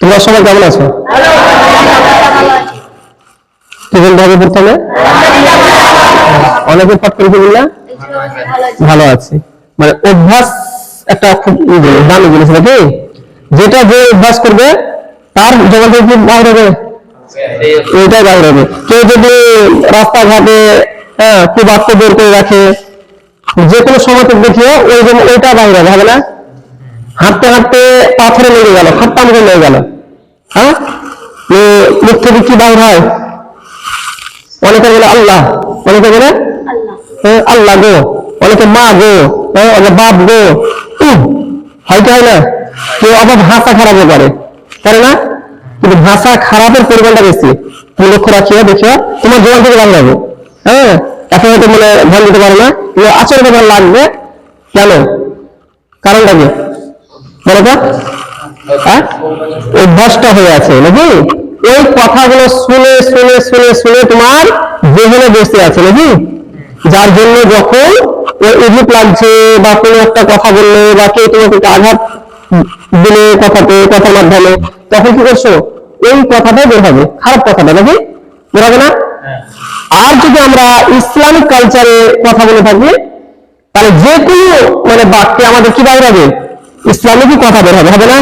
তোমরা সবাই কেমন আছো? টিফিন ভাবে হবে অনেকে করে বললা? ভালো আছে। মানে অভ্যাস একটা খুব দামি জিনিস নাকি? যেটা যে অভ্যাস করবে তার কি বাইর হবে? এইটাই বাইর হবে। কেউ যদি রাস্তাঘাটে হ্যাঁ আত্ম বের করে রাখে। যে কোনো সময় তো দেখিও ওই জন্য ওইটা বাইর হবে হবে না? হাঁটতে হাঁটতে পাথরে লেগে গেল খাট্টা মুখে লেগে গেল। হ্যাঁ? মুখ থেকে কি বাইর হয়? অনেকে বলে আল্লাহ অনেকে বলে হ্যাঁ, আল্লাহ গো অনেকে মা গো হ্যাঁ, অনেকে বাপ গো। উহ, হয়তো হয় না? কেউ আবার ভাষা খারাপও করে পারে না? কিন্তু ভাষা খারাপের পরিমাণটা বেশি। তুমি লক্ষ্য রাখিও দেখিও তোমার জীবন থেকে ভালো লাগবে হ্যাঁ? এখন হয়তো মনে ধ্যান দিতে পারো না। কিন্তু আচরণটা ভালো লাগবে কেন কারণটা কি? বলো তো। অভ্যাসটা হয়ে আছে নাকি? ওই কথাগুলো শুনে শুনে শুনে শুনে তোমার যেখানে বসে আছে নাকি? যার জন্য যখন উদ্ভিদ লাগছে বা কোনো একটা কথা বললে বা কেউ তোমাকে আঘাত দিলে কথাতে, কথার মাধ্যমে, তখন কি করছ? এই কথাটাই বের হবে। খারাপ কথাটা নাকি? বের হবে না? আর যদি আমরা ইসলামিক কালচারে কথা বলে থাকি, তাহলে যে কোনো মানে বাক্যে আমাদের কি বাইর হবে? ইসলামিকই কথা বের হবে হবে না?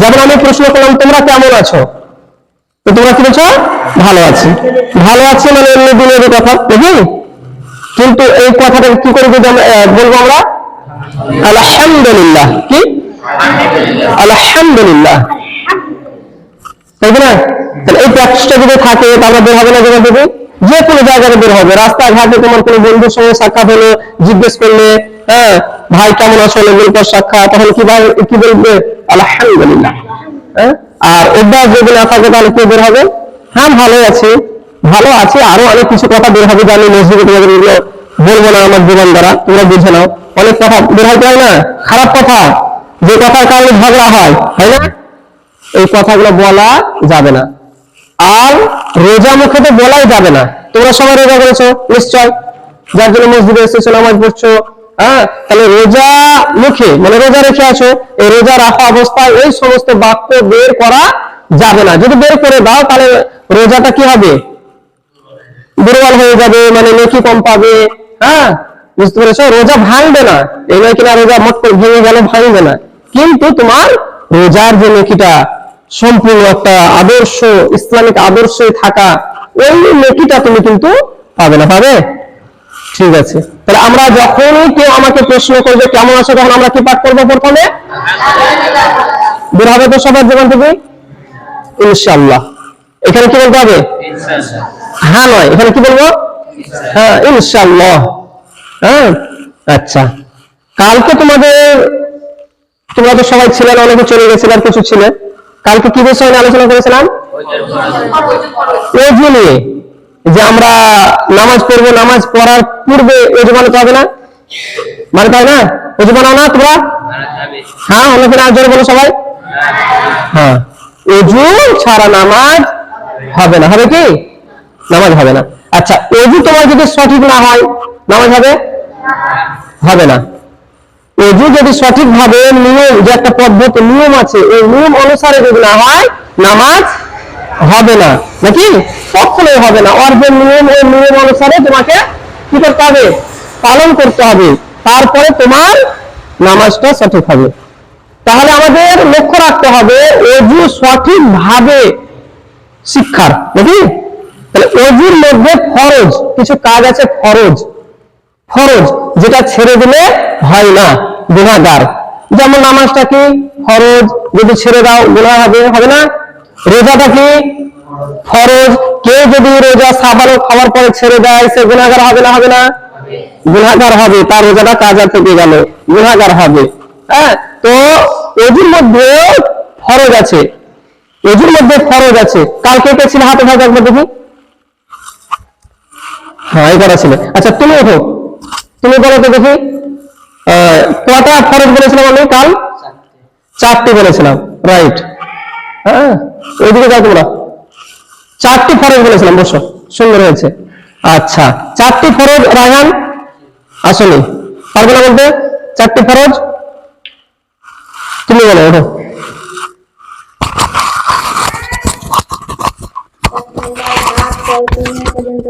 যেমন আমি প্রশ্ন করলাম, তোমরা কেমন আছো? তো তোমরা কি বলছো? ভালো আছি। ভালো আছে মানে অন্য দিনের কথা? বুঝলি কিন্তু এই কথাটা কি করে যদি বলব আমরা? আলহামদুলিল্লাহ। কি? আলহামদুলিল্লাহ। তাই না? তাহলে এই প্র্যাকটিসটা যদি থাকে, তাহলে বের হবে না যেটা দেবে যে কোনো জায়গায় বের হবে। রাস্তাঘাটে তোমার কোনো বন্ধুর সঙ্গে সাক্ষাৎ হলো, জিজ্ঞেস করলে হ্যাঁ ভাই কেমন আছো? অনেকদিন সাক্ষাৎ। তখন কি ভাই, কি বলবে? আলহামদুলিল্লাহ। হ্যাঁ? আর অভ্যাস যদি না থাকে, তাহলে কি বের হবে? হ্যাঁ ভালো আছে। ভালো আছে, আরও অনেক কিছু কথা বের হবে আমি মসজিদে তোমাদের এগুলো বলব না আমার জীবন দ্বারা, তোমরা বুঝে নাও। অনেক কথা বের হয় না? খারাপ কথা, যে কথার কারণে ঝগড়া হয় হয় না? এই কথাগুলো বলা যাবে না। আর রোজা মুখে তো বলাই যাবে না। তোমরা সবাই রোজা করেছ? নিশ্চয়। যার জন্য মসজিদে এসেছ নামাজ পড়ছো। হ্যাঁ তাহলে রোজা মুখে মানে রোজা রেখে আছো, এই রোজা রাখা অবস্থায় এই সমস্ত বাক্য বের করা যাবে না। যদি বের করে দাও, তাহলে রোজাটা কি হবে? দুর্বল হয়ে যাবে মানে নেকি কম পাবে। হ্যাঁ বুঝতে পেরেছ? রোজা ভাঙবে না। এই নয় কিনা রোজা মট ভেঙে গেল, ভাঙবে না। কিন্তু তোমার রোজার যে নেকিটা সম্পূর্ণ একটা আদর্শ, ইসলামিক আদর্শে থাকা ওই নেকিটা তুমি কিন্তু পাবে না, পাবে? ঠিক আছে। তাহলে আমরা যখনই কেউ আমাকে প্রশ্ন করবে, কেমন আছো, তখন আমরা কি পাঠ করব প্রথমে? বের হবে তো সবার জীবন থেকে? ইনশাল্লাহ এখানে কি বলতে হবে? হ্যাঁ নয়। এখানে কি বলব? হ্যাঁ ইনশাল্লাহ হ্যাঁ? আচ্ছা। কালকে তোমাদের, তোমরা তো সবাই ছিলেন, অনেকে চলে গেছিল আর কিছু ছিলেন। কালকে কি বিষয় নিয়ে আলোচনা করেছিলাম? অজু নিয়ে যে আমরা নামাজ পড়ব, নামাজ পড়ার পূর্বে অজু বানাতে হবে না? মানে তাই না? অজু বানাও না তোমরা? হ্যাঁ অনেকে না জোরে বলো সবাই। হ্যাঁ অজু ছাড়া নামাজ হবে না। হবে কি? নামাজ হবে না। আচ্ছা অজু তোমার যদি সঠিক না হয়, নামাজ হবে? হবে না। অজু যদি সঠিক ভাবে নিয়ম, যে একটা পদ্ধতি, নিয়ম আছে, এই নিয়ম অনুসারে যদি না হয়, নামাজ হবে না। নাকি? কখনোই হবে না। ওর নিয়ম ওই নিয়ম অনুসারে তোমাকে কি করতে হবে? পালন করতে হবে। তারপরে তোমার নামাজটা সঠিক হবে। তাহলে আমাদের লক্ষ্য রাখতে হবে, অজু সঠিক ভাবে শিক্ষার। নাকি? তাহলে অজুর মধ্যে ফরজ, কিছু কাজ আছে ফরজ। ফরজ, যেটা ছেড়ে দিলে হয় না। গুণাগার। যেমন নামাজটা কি? ফরজ। যদি ছেড়ে দাও গুণা হবে হবে না? রোজাটা কি? ফরজ। কেউ যদি রোজা সাবানো, খাওয়ার পরে ছেড়ে দেয়, সে গুণাগার হবে না হবে না? গুণাগার হবে। তার রোজাটা কাজা থেকে গেল। গুণাগার হবে। হ্যাঁ? তো এদের মধ্যে ফরজ আছে। এদের মধ্যে ফরজ আছে। কালকে কে ছিল হাতে থাকবে একবার দেখি? হ্যাঁ এই করা ছিল আচ্ছা তুমি ওঠো। তুমি বলো তো দেখি। কটা ফরজ বলেছিলাম আমি কাল? চারটি বলেছিলাম রাইট হ্যাঁ? ওইদিকে যাও তোমরা। চারটি ফরজ বলেছিলাম, বসো সুন্দর হয়েছে আচ্ছা চারটি ফরজ, রায়হান? আসলে, পারবে না বলতে? চারটি ফরজ? তুমি বলো, ওঠো।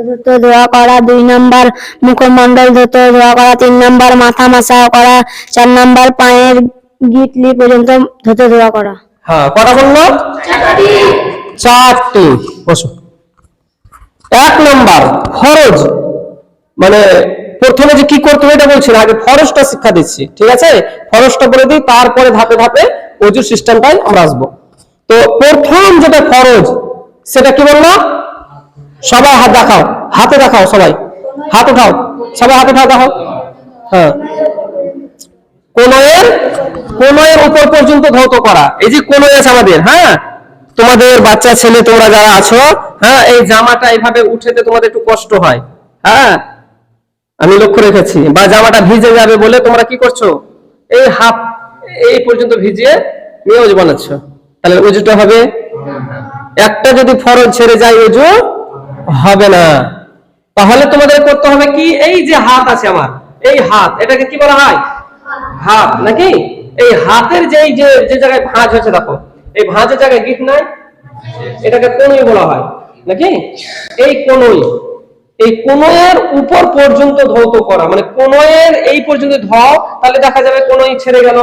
ধুতো ধোয়া করা, দুই নাম্বার মুখমণ্ডল ধুতো ধোয়া করা, তিন নাম্বার মাথা মাসা করা, চার নাম্বার পায়ের গিটলি পর্যন্ত ধুতো ধোয়া করা। হ্যাঁ কটা বলল? চারটি। বসো। এক নাম্বার, ফরজ। মানে প্রথমে যে কি করতে হবে এটা বলছি আগে ফরজটা শিক্ষা দিচ্ছি, ঠিক আছে? ফরজটা বলে দিই, তারপরে ধাপে ধাপে অজুর সিস্টেমটাই আমরা আসব। তো প্রথম যেটা ফরজ, সেটা কি বলল? সবাই হাত দেখাও। হাতে দেখাও সবাই। হাত উঠাও। সবাই হাত উঠাও, দেখাও। হ্যাঁ। কোনয়ের কোনয়ের উপর পর্যন্ত ধৌত করা। এই যে কোনয় আছে আমাদের হ্যাঁ? তোমাদের বাচ্চা, ছেলে, তোমরা যারা আছো হ্যাঁ এই জামাটা এইভাবে উঠেতে তোমাদের একটু কষ্ট হয়। হ্যাঁ? আমি লক্ষ্য রেখেছি। বা জামাটা ভিজে যাবে বলে তোমরা কি করছ? এই হাফ, এই পর্যন্ত ভিজিয়ে নিয়োজ বানাচ্ছ। তাহলে উজুটা হবে? একটা যদি ফরজ ছেড়ে যায় উজু হবে না। তাহলে তোমাদের করতে হবে কি? এই যে হাত আছে আমার, এই হাত, এটাকে কি বলা হয়? হাত, নাকি? এই হাতের যে যে যে জায়গায় ভাঁজ হয়েছে দেখো, এই ভাঁজের জায়গায় গিট নাই? এটাকে কোনই বলা হয়, নাকি? এই কোনই এই কোনয়ের উপর পর্যন্ত ধৌত করা মানে কোনয়ের এই পর্যন্ত ধও তাহলে দেখা যাবে কোনই ছেড়ে গেল,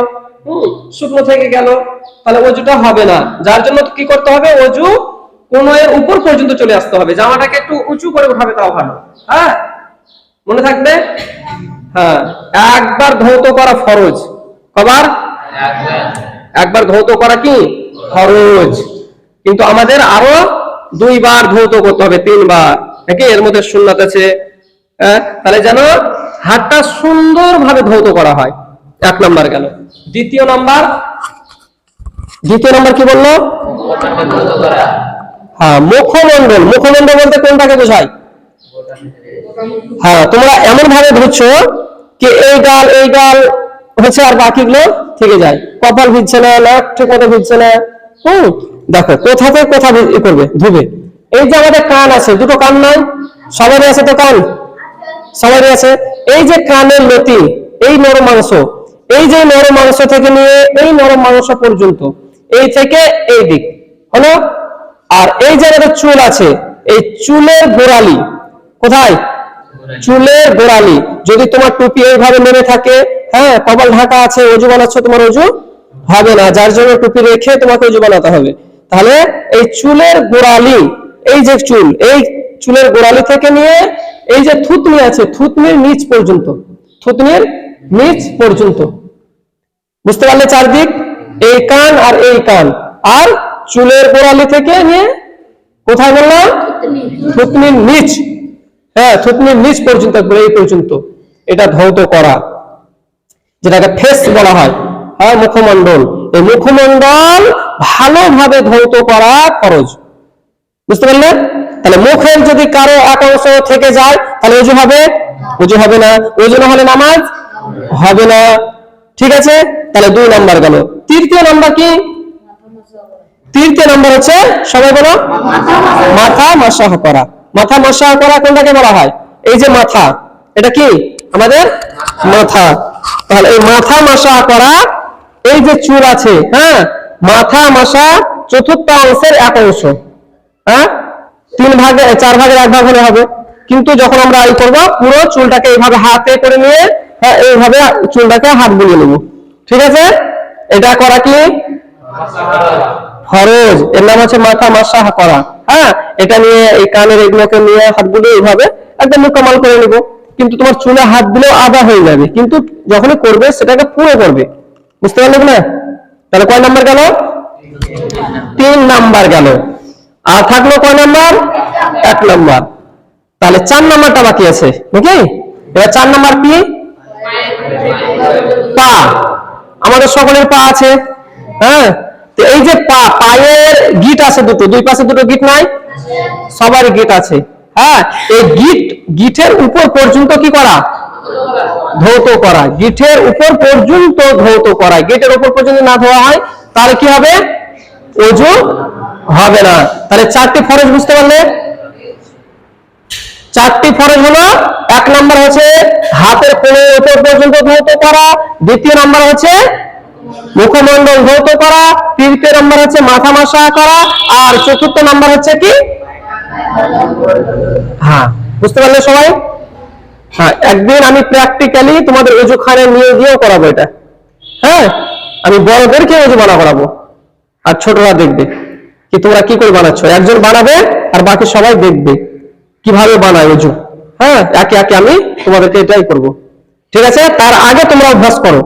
হুম, শুকনো থেকে গেল, তাহলে অজুটা হবে না। যার জন্য কি করতে হবে? অজু কোনয়ের উপর পর্যন্ত চলে আসতে হবে। জামাটাকে একটু উঁচু করে উঠাবে তাও ভালো। হ্যাঁ? মনে থাকবে? হ্যাঁ। একবার ধৌত করা ফরজ। কবার? একবার ধৌত করা কি? ফরজ। কিন্তু আমাদের আরও দুইবার ধৌত করতে হবে, তিনবার। নাকি এর মধ্যে সুন্নাত আছে? হ্যাঁ? তাহলে যেন হাতটা সুন্দরভাবে ধৌত করা হয়। এক নাম্বার গেল। দ্বিতীয় নাম্বার? দ্বিতীয় নাম্বার কি বলল? হ্যাঁ মুখমণ্ডল। মুখমণ্ডল বলতে কোনটাকে বোঝায়? হ্যাঁ তোমরা এমন ভাবে ধরছো কি এই গাল এই গাল হচ্ছে আর বাকিগুলো থেকে যায়। কপাল ভিজছে না, নাক ঠিক মতো ভিজছে না। হুম, দেখো কোথা থেকে কোথা ভি- করবে, ধুবে। এই যে আমাদের কান আছে, দুটো কান নাই? সবারই আছে তো কান? সবারই আছে। এই যে কানের লতি, এই নরম মাংস, এই যে নরম মাংস থেকে নিয়ে এই নরম মাংস পর্যন্ত, এই থেকে এই দিক, হলো? আর এই আমাদের চুল আছে, এই চুলের গোড়ালি, কোথায়? চুলের গোড়ালি। যদি তোমার টুপি এইভাবে নেমে থাকে হ্যাঁ কপাল ঢাকা আছে, অজু বানাচ্ছ, তোমার অজু হবে না। যার জন্য টুপি রেখে তোমাকে অজু বানাতে হবে। তাহলে এই চুলের গোড়ালি, এই যে চুল, এই চুলের গোড়ালি থেকে নিয়ে এই যে থুতনি আছে, থুতনির নিচ পর্যন্ত, থুতনির নিচ পর্যন্ত। বুঝতে পারলে চারদিক? এই কান আর এই কান। আর চুলের গোড়ালি থেকে নিয়ে কোথায় বললাম? থুতনির নিচ। হ্যাঁ থুতনির নিচ পর্যন্ত এই পর্যন্ত। এটা ধৌত করা, যেটাকে ফেস বলা হয়। হ্যাঁ মুখমণ্ডল। এই মুখমণ্ডল ভালোভাবে ধৌত করা খরচ বুঝতে পারলে? তাহলে মুখের যদি কারও একাংশ থেকে যায়, তাহলে উজু হবে? উজু হবে না। উজু না হলে নামাজ হবে না। ঠিক আছে? তাহলে দুই নাম্বার গেল। তৃতীয় নাম্বার কি? তৃতীয় নম্বর হচ্ছে, সবাই বলো? মাথা মাসাহ করা। মাথা মাসাহ করা কোনটাকে বলা হয়? এই যে মাথা, এটা কি? আমাদের মাথা। তাহলে এই মাথা মাসাহ করা, এই যে চুল আছে হ্যাঁ? মাথা মাসা চতুর্থ অংশের এক অংশ হ্যাঁ? তিন ভাগে, চার ভাগের এক ভাগ হলে হবে। কিন্তু যখন আমরা এই করব, পুরো চুলটাকে এইভাবে হাতে করে নিয়ে হ্যাঁ এইভাবে চুলটাকে হাত বুলিয়ে নেব। ঠিক আছে? এটা করা কি? ফরজ, এর নাম হচ্ছে মাথা মাসাহ করা। হ্যাঁ এটা নিয়ে এই কানের এগুলোকে নিয়ে হাতগুলো এইভাবে একদম মোকামাল করে নিব। কিন্তু তোমার চুলে হাত দিলেও আদা হয়ে যাবে। কিন্তু যখনই করবে, সেটাকে পুরো করবে বুঝতে পারলে না তাহলে কয় নাম্বার গেল? তিন নাম্বার গেল। আর থাকল কয় নাম্বার? এক নাম্বার। তাহলে চার নাম্বারটা বাকি আছে। নাকি? এবার চার নাম্বার কি? পা। আমাদের সকলের পা আছে। হ্যাঁ? তো এই যে পা, পায়ের গিট আছে দুটো, দুই পাশে দুটো গিট নাই? সবারই গিট আছে। হ্যাঁ এই গিট, গিটের উপর পর্যন্ত কি করা? ধৌত করা। গিঠের উপর পর্যন্ত ধৌত করা। গিটের উপর পর্যন্ত না ধোয়া হয়, তাহলে কি হবে? অজু হবে না। তাহলে চারটি ফরজ বুঝতে পারলে? চারটি ফরজ হলো, এক নম্বর হচ্ছে হাতের কোণের উপর পর্যন্ত ধৌত করা, দ্বিতীয় নাম্বার হচ্ছে মুখমণ্ডল ধৌত করা, তৃতীয় নাম্বার হচ্ছে মাথা মাসা করা, আর চতুর্থ নাম্বার হচ্ছে কি? হ্যাঁ বুঝতে পারলে সবাই? হ্যাঁ একদিন আমি প্র্যাকটিক্যালি তোমাদের অজুখানে নিয়ে গিয়েও করাবো এটা। হ্যাঁ আমি বড়দেরকে অজু বানা করাবো। আর ছোটরা দেখবে কি তোমরা কি করে বানাচ্ছ। একজন বানাবে আর বাকি সবাই দেখবে কীভাবে বানায় অজু। হ্যাঁ একে একে আমি তোমাদেরকে এটাই করব। ঠিক আছে? তার আগে তোমরা অভ্যাস করো।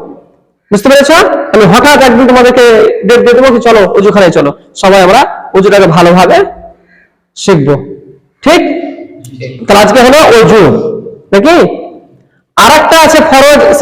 বুঝতে পেরেছ? আমি হঠাৎ একদিন তোমাদেরকে ডেট দিয়ে দেবো কি চলো অজুখানে চলো। সবাই আমরা অজুটাকে ভালোভাবে শিখব। ঠিক? তাহলে আজকে হলো অজু। নাকি? আর একটা আছে ফরজ